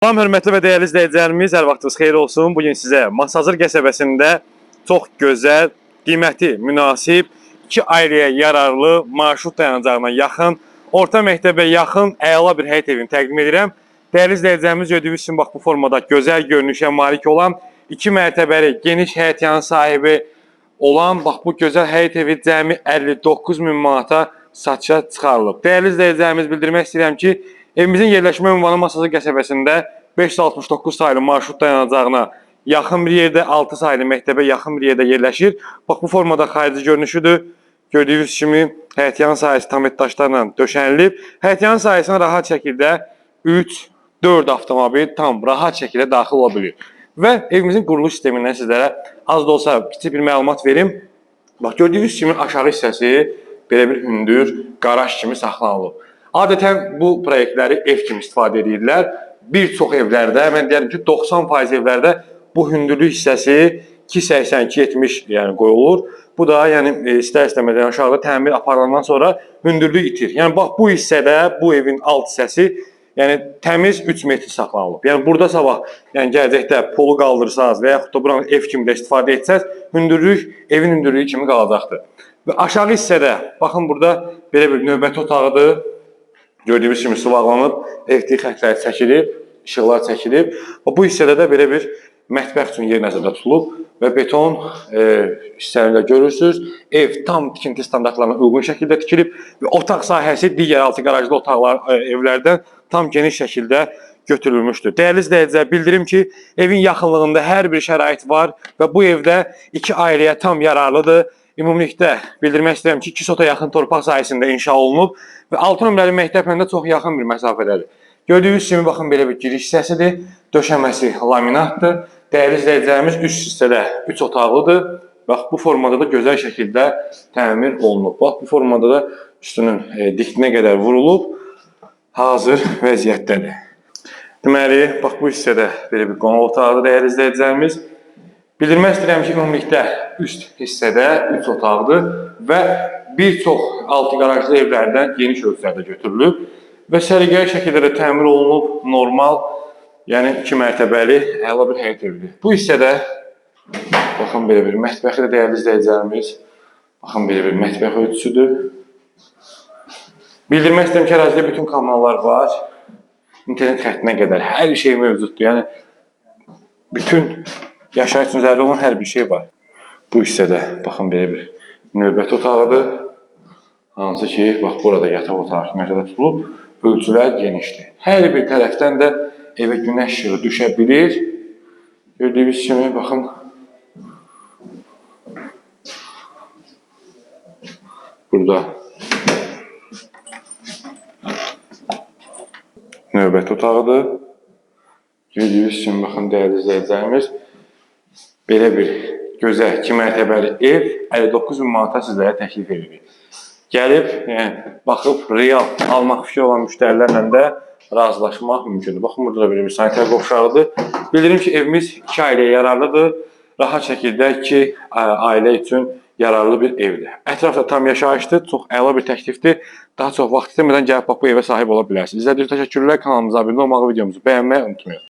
Salam hörmətli və dəyərli izləyicilərimiz, hər vaxtınız xeyir olsun. Bu gün sizə Masazır qəsəbəsində çox gözəl, qiyməti münasib, iki ailəyə yararlı, marşrut dayanacağına yaxın, orta məktəbə yaxın əla bir həyət evini təqdim edirəm. Dəyərli izləyicilərimiz gördüyünüz kimi bu formada gözəl görünüşə malik olan, iki mərtəbəli, geniş həyət yanı sahibi olan bax bu gözəl həyət evi cəmi 59 min manata satışa çıxarılıb. Dəyərli izləyicilərimiz bildirmək istəyirəm ki, evimizin yerləşmə ünvanı Masazır qəsəbəsində 569 saylı marşrut dayanacağına yaxın bir yerdə, 6 saylı məktəbə yaxın bir yerdə yerləşir. Bax bu formada xarici görünüşüdür. Gördüyünüz kimi həyətyan sahəsi tamet daşlarla döşənilib. Həyətyan sahəsinə rahat şəkildə 3, 4 avtomobil tam rahat şəkildə daxil ola bilir. Və evimizin quruluş sistemindən sizlərə az da olsa kiçik bir məlumat verim. Bax gördüyünüz kimi aşağı hissəsi belə bir hündür qaraj kimi saxlanılıb. Adətən bu proyektləri ev kimi istifadə edirlər. Bir çox evlərdə, mən deyərəm ki, 90% evlərdə bu hündürlük hissəsi 2.82-70 yəni qoyulur. Bu da yəni e, istər-istəmədən aşağıda təmir aparılandan sonra hündürlük itir. Yəni bax bu hissədə bu evin alt hissəsi yəni təmiz 3 metr saxlanılıb. Yəni burada sabah yəni gələcəkdə polu qaldırsanız və yaxud da buranı ev kimi də istifadə etsəz, hündürlük evin hündürlüyü kimi qalacaqdır. Və aşağı hissədə baxın burada belə bir növbəti otağıdır. Gördüyünüz kimi sıvaqlanıb, elektrik xətləri çəkilib, işıqlar çəkilib. Bu hissədə də belə bir mətbəx üçün yer nəzərdə tutulub və beton e, hissəni də görürsüz. Ev tam tikinti standartlarına uyğun şəkildə tikilib və otaq sahəsi digər altı qarajlı otaqlar e, evlərdən tam geniş şəkildə götürülmüşdür. Dəyərli izləyicilər, bildirim ki, evin yaxınlığında hər bir şərait var və bu evdə iki ailəyə tam yararlıdır. Ümumilikdə bildirmək istəyirəm ki, 2 sota yaxın torpaq sahəsində inşa olunub və 6 nömrəli məktəblə də çox yaxın bir məsafədədir. Gördüyünüz kimi baxın belə bir giriş hissəsidir. Döşəməsi laminatdır. Dəyərli izləyicilərimiz üst hissədə 3 otaqlıdır. Bax bu formada da gözəl şəkildə təmir olunub. Bax bu formada da üstünün e, diktinə qədər vurulub hazır vəziyyətdədir. Deməli, bax bu hissədə belə bir qonaq otağıdır dəyərli izləyicilərimiz. Bildirmək istəyirəm ki, ümumilikdə üst hissədə 3 otaqdır və bir çox altı qarajlı evlərdən geniş ölçülərdə götürülüb və səliqəli şəkildə də təmir olunub normal, yəni 2 mərtəbəli əla bir həyət evidir. Bu hissədə baxın belə bir mətbəxi də dəyərli izləyicilərimiz, baxın belə bir mətbəx ölçüsüdür. Bildirmək istəyirəm ki, ərazidə bütün kanallar var. İnternet xəttinə qədər hər şey mövcuddur. Yəni bütün yaşayış üçün zəruri olan hər bir şey var. Bu hissədə baxın belə bir növbəti otağıdır. Hansı ki, bax burada yataq otağı nəzərdə tutulub, ölçülər genişdir. Hər bir tərəfdən də evə günəş işığı düşə bilir. Gördüyünüz kimi baxın burada növbəti otağıdır. Gördüyünüz kimi baxın dəyərli izləyicilərimiz belə bir gözəl 2 mərtəbəli ev 59 min manata sizlərə təklif edirik. Gəlib, yəni baxıb real almaq fikri olan müştərilərlə də razılaşmaq mümkündür. Baxın burada da belə bir sanitar qovşağıdır. Bildirim ki, evimiz 2 ailəyə yararlıdır. Rahat şəkildə 2 ailə üçün yararlı bir evdir. Ətrafda tam yaşayışdır, çox əla bir təklifdir. Daha çox vaxt itirmədən gəlib bax bu evə sahib ola bilərsiniz. İzlədiyiniz üçün təşəkkürlər. Kanalımıza abunə olmağı, videomuzu bəyənməyi unutmayın.